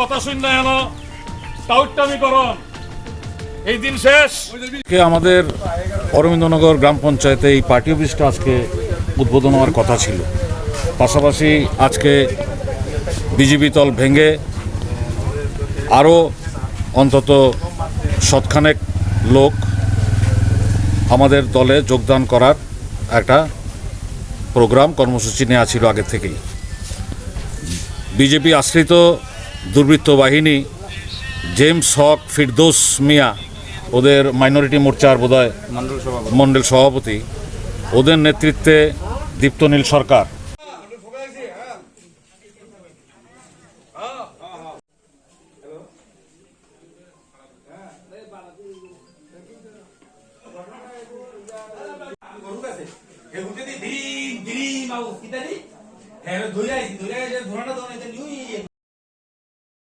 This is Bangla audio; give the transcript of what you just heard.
কথা শুন না এনো টাউটটামি করন এই দিন শেষ। আমাদের অরবিন্দনগর গ্রাম পঞ্চায়েতে এই পার্টি অফিসটা আজকে উদ্বোধন হওয়ার কথা ছিল। পাশাপাশি আজকে বিজেপি দল ভেঙে আরও অন্তত শতখানেক লোক আমাদের দলে যোগদান করার একটা প্রোগ্রাম কর্মসূচি নেওয়া ছিল আগে থেকেই। বিজেপি আশ্রিত দুর্বৃত্ত বাহিনী জেমস হক ফিরদোস মিয়া ওদের মাইনরিটি মোর্চার বোধহয় মণ্ডল সভাপতি। ওদের নেতৃত্বে দীপ্তনীল সরকার। এগুতে দি দিন দিন মাউ